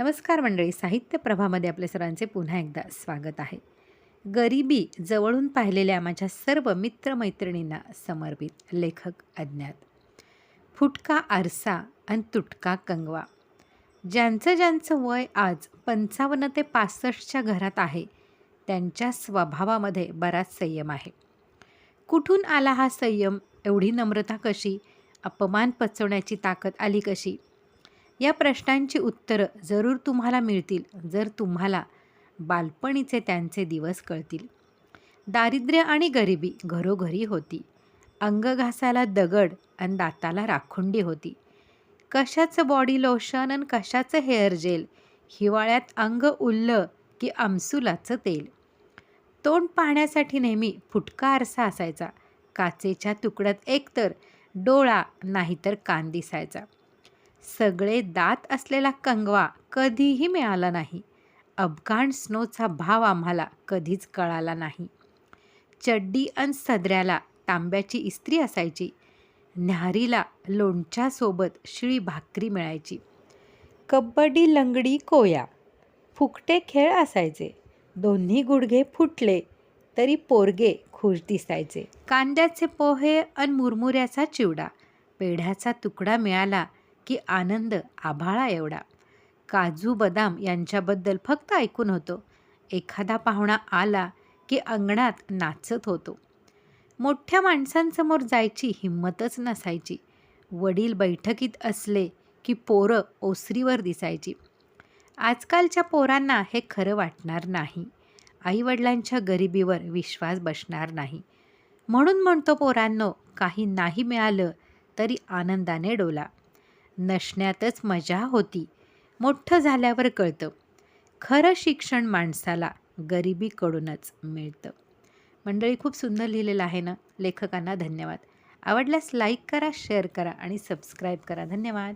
नमस्कार मंडळी साहित्य प्रभामध्ये आपल्या सर्वांचे पुन्हा एकदा स्वागत आहे. गरिबी जवळून पाहिलेल्या माझ्या सर्व मित्रमैत्रिणींना समर्पित लेखक अज्ञात. फुटका आरसा आणि तुटका कंगवा. ज्यांचं ज्यांचं वय आज पंचावन्न ते पासष्टच्या घरात आहे त्यांच्या स्वभावामध्ये बराच संयम आहे. कुठून आला हा संयम? एवढी नम्रता कशी? अपमान पचवण्याची ताकद आली कशी? या प्रश्नांची उत्तरं जरूर तुम्हाला मिळतील. जर तुम्हाला बालपणीचे त्यांचे दिवस कळतील. दारिद्र्य आणि गरिबी घरोघरी होती. अंगघासाला दगड आणि दाताला राखुंडी होती. कशाचं बॉडी लोशन आणि कशाचं हेअर जेल हिवाळ्यात अंग उल्लं की आमसुलाचं तेल? तोंड पाहण्यासाठी नेहमी फुटका आरसा असायचा. काचेच्या तुकड्यात एकतर डोळा नाहीतर कान दिसायचा. सगळे दात असलेला कंगवा कधीही मिळाला नाही. अफगाण स्नोचा भाव आम्हाला कधीच कळाला नाही. चड्डी अन सदऱ्याला तांब्याची इस्त्री असायची. न्याहारीला लोणच्यासोबत शिळी भाकरी मिळायची. कबड्डी लंगडी कोया फुकटे खेळ असायचे. दोन्ही गुडघे फुटले तरी पोरगे खुश दिसायचे. कांद्याचे पोहे अन मुरमुऱ्याचा चिवडा पेढ्याचा तुकडा मिळाला की आनंद आभाळा एवढा. काजू बदाम यांच्याबद्दल फक्त ऐकून होतो. एखादा पाहुणा आला की अंगणात नाचत होतो. मोठ्या माणसांसमोर जायची हिंमतच नसायची. वडील बैठकीत असले की पोरं ओसरीवर दिसायची. आजकालच्या पोरांना हे खरं वाटणार नाही. आईवडिलांच्या गरिबीवर विश्वास बसणार नाही. म्हणून म्हणतो पोरांनो काही नाही मिळालं तरी आनंदाने डोला. नसण्यातच मजा होती. मोठं झाल्यावर कळतं. खरं शिक्षण माणसाला गरिबीकडूनच मिळतं. मंडळी खूप सुंदर लिहिलेलं आहे ना? लेखकांना धन्यवाद. आवडल्यास लाईक करा शेअर करा आणि सबस्क्राईब करा. धन्यवाद.